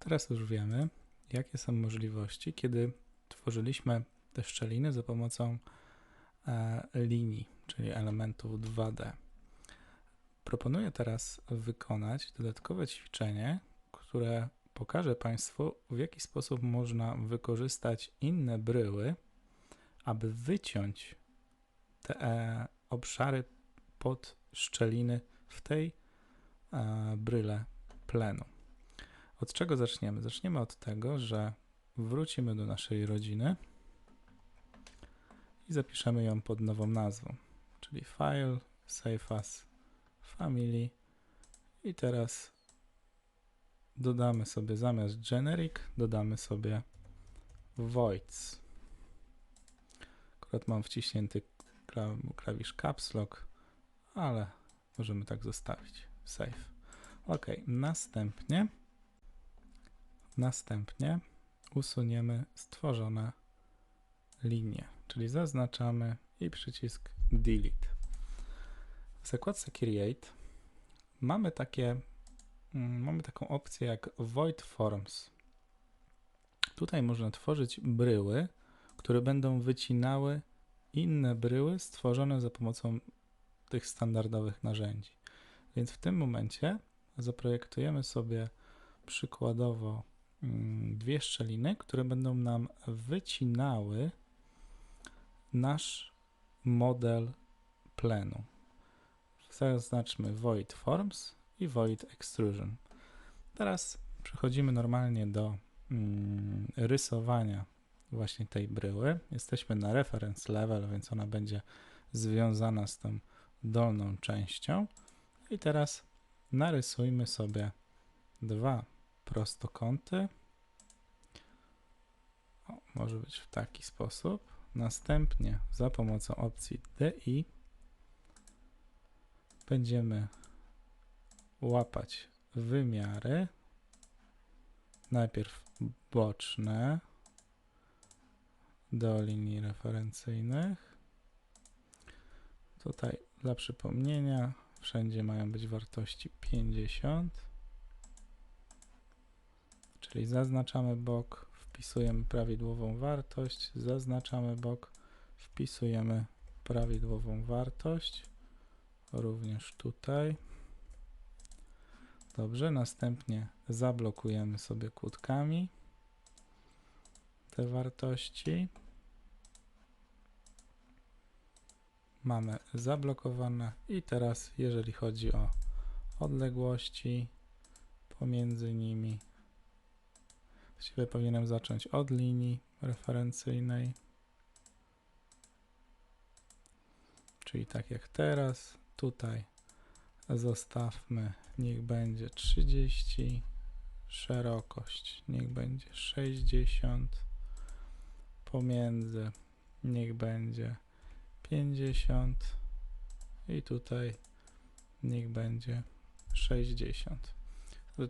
Teraz już wiemy, jakie są możliwości, kiedy tworzyliśmy te szczeliny za pomocą e, linii, czyli elementów 2D. Proponuję teraz wykonać dodatkowe ćwiczenie, które pokaże Państwu, w jaki sposób można wykorzystać inne bryły, aby wyciąć te e, obszary pod szczeliny w tej e, bryle plenu. Od czego zaczniemy? Zaczniemy od tego, że wrócimy do naszej rodziny i zapiszemy ją pod nową nazwą, czyli File, Save as Family i teraz dodamy sobie zamiast generic, dodamy sobie voids. Akurat mam wciśnięty klawisz caps lock, ale możemy tak zostawić. Save. OK, następnie następnie usuniemy stworzone linie, czyli zaznaczamy i przycisk delete. W zakładce create mamy takie mm, mamy taką opcję jak void forms. Tutaj można tworzyć bryły, które będą wycinały inne bryły stworzone za pomocą tych standardowych narzędzi. Więc w tym momencie zaprojektujemy sobie przykładowo dwie szczeliny, które będą nam wycinały nasz model plenu. Zaznaczmy void forms i void extrusion. Teraz przechodzimy normalnie do mm, rysowania właśnie tej bryły. Jesteśmy na reference level, więc ona będzie związana z tą dolną częścią. I teraz narysujmy sobie dwa prostokąty. O, może być w taki sposób. Następnie za pomocą opcji DI będziemy łapać wymiary. Najpierw boczne do linii referencyjnych. Tutaj dla przypomnienia wszędzie mają być wartości 50. Czyli zaznaczamy bok, wpisujemy prawidłową wartość, zaznaczamy bok, wpisujemy prawidłową wartość, również tutaj. Dobrze, następnie zablokujemy sobie kłódkami te wartości. Mamy zablokowane i teraz jeżeli chodzi o odległości pomiędzy nimi, właściwie powinienem zacząć od linii referencyjnej, czyli tak jak teraz, tutaj zostawmy, niech będzie 30, szerokość niech będzie 60, pomiędzy niech będzie 50 i tutaj niech będzie 60.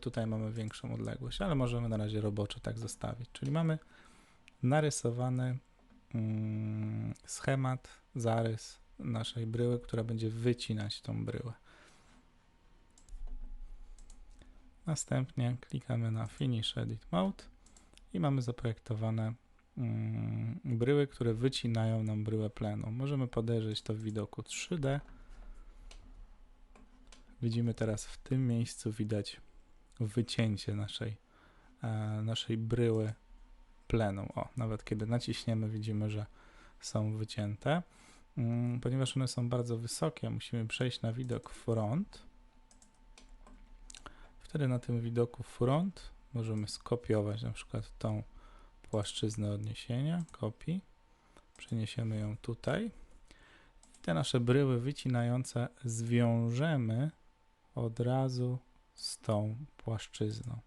Tutaj mamy większą odległość, ale możemy na razie roboczo tak zostawić. Czyli mamy narysowany mm, schemat, zarys naszej bryły, która będzie wycinać tą bryłę. Następnie klikamy na Finish Edit Mode i mamy zaprojektowane mm, bryły, które wycinają nam bryłę plenu. Możemy podejrzeć to w widoku 3D. Widzimy teraz w tym miejscu, widać wycięcie naszej, e, naszej bryły plenu. O, nawet kiedy naciśniemy, widzimy, że są wycięte. Mm, ponieważ one są bardzo wysokie, musimy przejść na widok front. Wtedy na tym widoku front możemy skopiować na przykład tą płaszczyznę odniesienia, kopii. Przeniesiemy ją tutaj. I te nasze bryły wycinające zwiążemy od razu z tą płaszczyzną.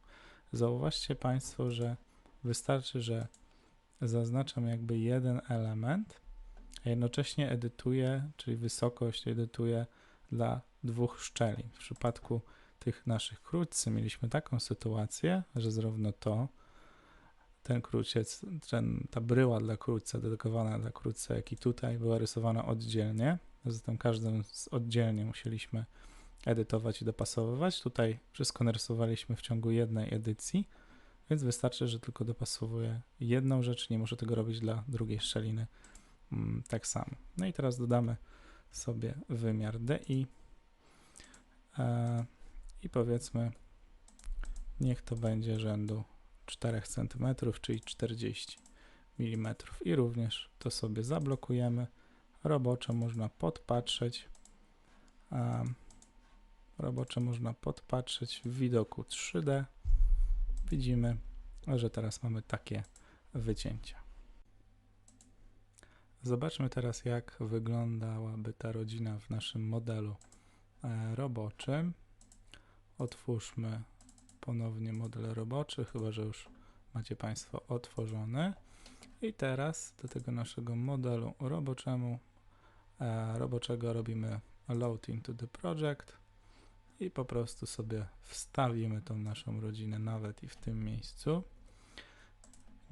Zauważcie Państwo, że wystarczy, że zaznaczam jakby jeden element, a jednocześnie edytuję, czyli wysokość edytuję dla dwóch szczelin. W przypadku tych naszych krótcy mieliśmy taką sytuację, że zarówno to, ten króciec, ten, ta bryła dla krótca, dedykowana dla krótca, jak i tutaj była rysowana oddzielnie. Zatem każdą z oddzielnie musieliśmy edytować i dopasowywać. Tutaj wszystko narysowaliśmy w ciągu jednej edycji, Więc wystarczy, że tylko dopasowuję jedną rzecz, nie muszę tego robić dla drugiej szczeliny mm, tak samo. No i teraz dodamy sobie wymiar DI e, i powiedzmy, niech to będzie rzędu 4 cm, czyli 40 mm. I również to sobie zablokujemy. Robocze można podpatrzeć. E, robocze można podpatrzeć w widoku 3D. Widzimy, że teraz mamy takie wycięcia. Zobaczmy teraz, jak wyglądałaby ta rodzina w naszym modelu e, roboczym. Otwórzmy ponownie model roboczy, chyba że już macie Państwo otworzony. I teraz do tego naszego modelu roboczemu, e, roboczego robimy load into the project i po prostu sobie wstawimy tą naszą rodzinę nawet i w tym miejscu.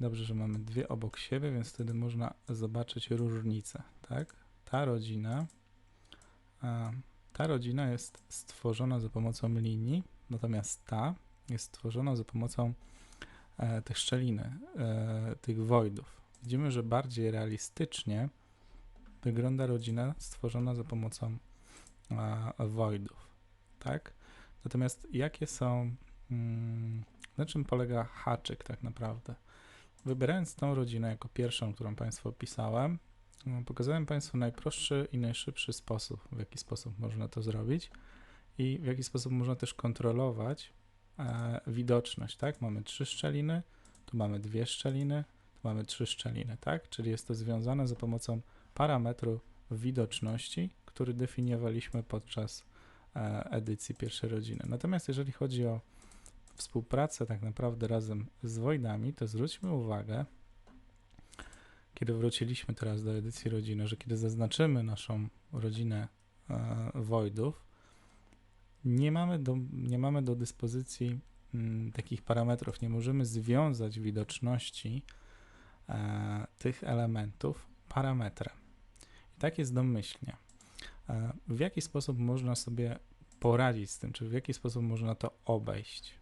Dobrze, że mamy dwie obok siebie, więc wtedy można zobaczyć różnicę, tak? Ta rodzina, ta rodzina jest stworzona za pomocą linii, natomiast ta jest stworzona za pomocą e, tych szczeliny, e, tych voidów. Widzimy, że bardziej realistycznie wygląda rodzina stworzona za pomocą e, voidów, tak? Natomiast jakie są, mm, na czym polega haczyk tak naprawdę? Wybierając tą rodzinę jako pierwszą, którą Państwu opisałem, no, pokazałem Państwu najprostszy i najszybszy sposób, w jaki sposób można to zrobić i w jaki sposób można też kontrolować e, widoczność, tak? Mamy trzy szczeliny, tu mamy dwie szczeliny, tu mamy trzy szczeliny, tak? Czyli jest to związane za pomocą parametru widoczności, który definiowaliśmy podczas edycji pierwszej rodziny. Natomiast jeżeli chodzi o współpracę tak naprawdę razem z Voidami, to zwróćmy uwagę, kiedy wróciliśmy teraz do edycji rodziny, że kiedy zaznaczymy naszą rodzinę e, Voidów, nie mamy do, nie mamy do dyspozycji m, mm, takich parametrów, nie możemy związać widoczności e, tych elementów parametrem. I tak jest domyślnie. W jaki sposób można sobie poradzić z tym, czy w jaki sposób można to obejść?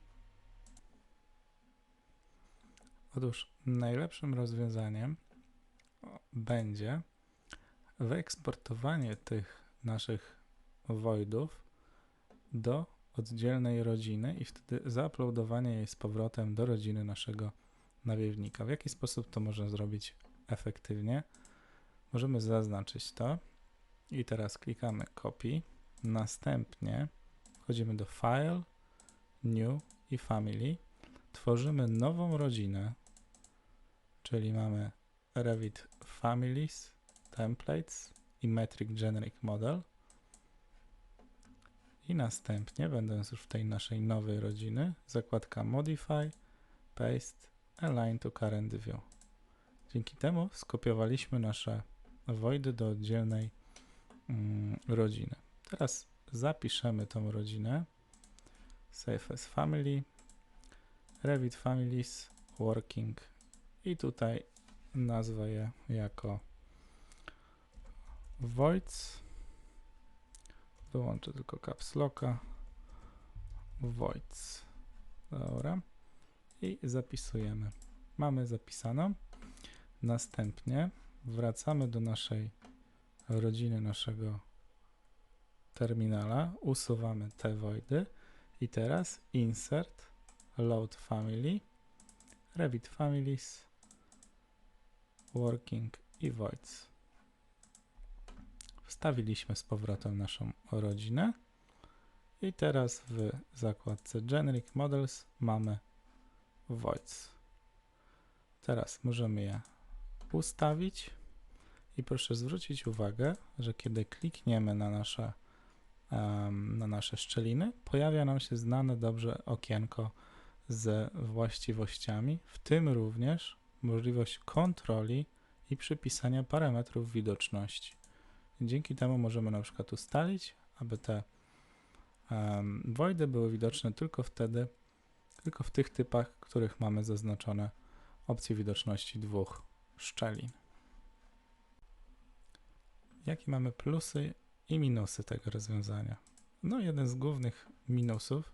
Otóż najlepszym rozwiązaniem będzie wyeksportowanie tych naszych voidów do oddzielnej rodziny i wtedy zauploadowanie jej z powrotem do rodziny naszego nawiewnika. W jaki sposób to można zrobić efektywnie? Możemy zaznaczyć to i teraz klikamy copy. Następnie wchodzimy do File, New i Family. Tworzymy nową rodzinę czyli mamy Revit Families, Templates i Metric Generic Model. I następnie, będąc już w tej naszej nowej rodziny, zakładka Modify, Paste, Align to Current View. Dzięki temu skopiowaliśmy nasze voidy do oddzielnej mm, rodziny. Teraz zapiszemy tą rodzinę. Save as Family, Revit Families, Working i tutaj nazwę je jako voids. Wyłączę tylko caps locka. Voids. Dobra. I zapisujemy. Mamy zapisaną. Następnie wracamy do naszej rodziny, naszego terminala. Usuwamy te voidy. I teraz insert, load family, Revit families, working i voids. Wstawiliśmy z powrotem naszą rodzinę i teraz w zakładce Generic Models mamy voids. Teraz możemy je ustawić i proszę zwrócić uwagę, że kiedy klikniemy na nasze, na nasze szczeliny, pojawia nam się znane dobrze okienko z właściwościami, w tym również możliwość kontroli i przypisania parametrów widoczności. Dzięki temu możemy na przykład ustalić, aby te um, voidy były widoczne tylko wtedy, tylko w tych typach, których mamy zaznaczone opcje widoczności dwóch szczelin. Jakie mamy plusy i minusy tego rozwiązania? No, jeden z głównych minusów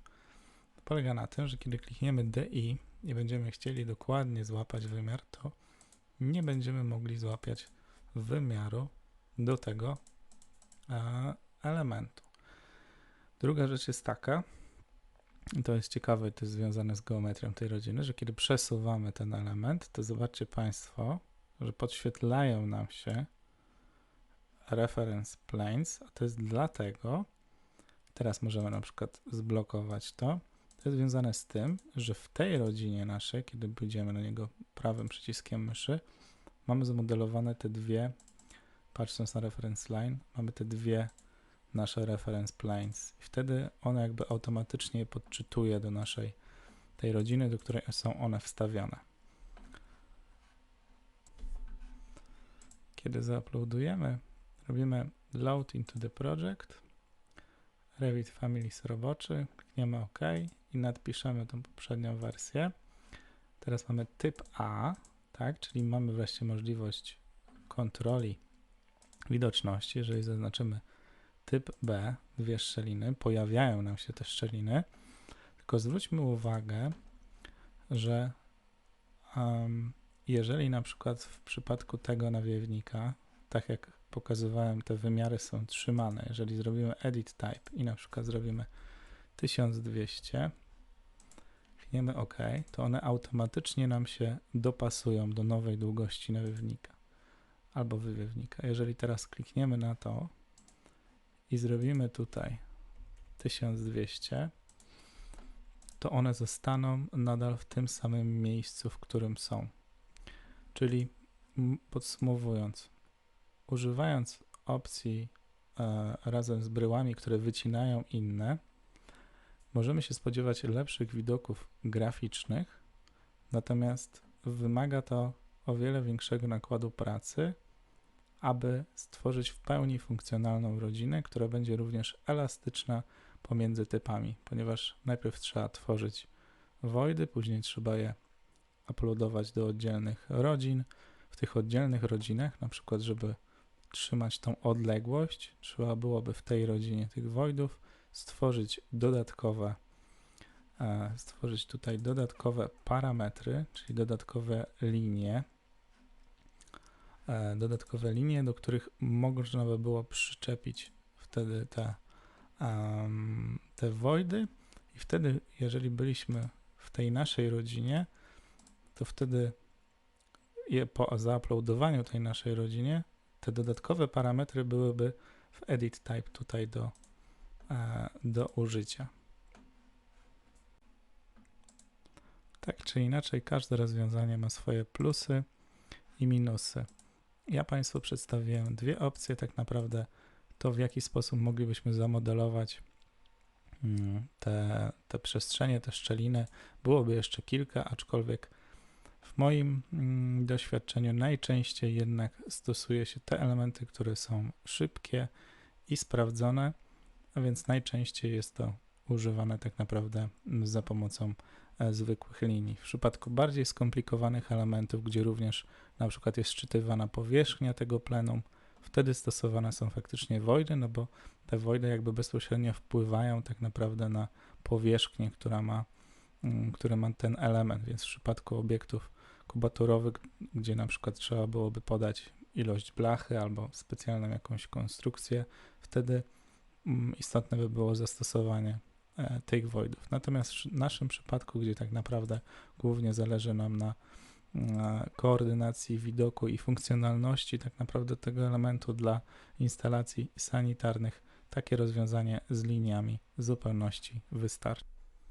polega na tym, że kiedy klikniemy DI i będziemy chcieli dokładnie złapać wymiar, to nie będziemy mogli złapać wymiaru do tego e, elementu. Druga rzecz jest taka, to jest ciekawe, to jest związane z geometrią tej rodziny, że kiedy przesuwamy ten element, to zobaczcie Państwo, że podświetlają nam się reference planes, a to jest dlatego, teraz możemy na przykład zblokować to, to jest związane z tym, że w tej rodzinie naszej, kiedy pójdziemy na niego prawym przyciskiem myszy, mamy zmodelowane te dwie, patrząc na reference line, mamy te dwie nasze reference planes i wtedy one jakby automatycznie je podczytuje do naszej tej rodziny, do której są one wstawione. Kiedy zauploadujemy, robimy load into the project, Revit Families roboczy, klikniemy OK i nadpiszemy tą poprzednią wersję. Teraz mamy typ A, tak, czyli mamy wreszcie możliwość kontroli widoczności, jeżeli zaznaczymy typ B, dwie szczeliny, pojawiają nam się te szczeliny, tylko zwróćmy uwagę, że um, jeżeli na przykład w przypadku tego nawiewnika, tak jak pokazywałem, te wymiary są trzymane, jeżeli zrobimy edit type i na przykład zrobimy 1200, klikniemy OK, to one automatycznie nam się dopasują do nowej długości nawiewnika albo wywiewnika. Jeżeli teraz klikniemy na to, i zrobimy tutaj 1200, to one zostaną nadal w tym samym miejscu, w którym są. Czyli podsumowując, używając opcji e, razem z bryłami, które wycinają inne, możemy się spodziewać lepszych widoków graficznych, natomiast wymaga to o wiele większego nakładu pracy aby stworzyć w pełni funkcjonalną rodzinę, która będzie również elastyczna pomiędzy typami, ponieważ najpierw trzeba tworzyć voidy, później trzeba je uploadować do oddzielnych rodzin. W tych oddzielnych rodzinach, na przykład, żeby trzymać tą odległość, trzeba byłoby w tej rodzinie tych voidów stworzyć dodatkowe e, stworzyć tutaj dodatkowe parametry, czyli dodatkowe linie, E, dodatkowe linie, do których można by było przyczepić wtedy te, te voidy i wtedy, jeżeli byliśmy w tej naszej rodzinie, to wtedy je po zauploadowaniu tej naszej rodzinie, te dodatkowe parametry byłyby w edit type tutaj do, e, do użycia. Tak czy inaczej, każde rozwiązanie ma swoje plusy i minusy. Ja Państwu przedstawiłem dwie opcje, tak naprawdę to w jaki sposób moglibyśmy zamodelować mm, te, te przestrzenie, te szczeliny. Byłoby jeszcze kilka, aczkolwiek w moim mm, doświadczeniu najczęściej jednak stosuje się te elementy, które są szybkie i sprawdzone, a więc najczęściej jest to używane tak naprawdę za pomocą E, zwykłych linii. W przypadku bardziej skomplikowanych elementów, gdzie również na przykład jest szczytywana powierzchnia tego plenum, wtedy stosowane są faktycznie voidy, no bo te voidy jakby bezpośrednio wpływają tak naprawdę na powierzchnię, która ma, mm, który ma ten element, więc w przypadku obiektów kubaturowych, gdzie na przykład trzeba byłoby podać ilość blachy albo specjalną jakąś konstrukcję, wtedy mm, istotne by było zastosowanie E, tych voidów. Natomiast w naszym przypadku, gdzie tak naprawdę głównie zależy nam na, na koordynacji widoku i funkcjonalności tak naprawdę tego elementu dla instalacji sanitarnych, takie rozwiązanie z liniami zupełności wystarczy.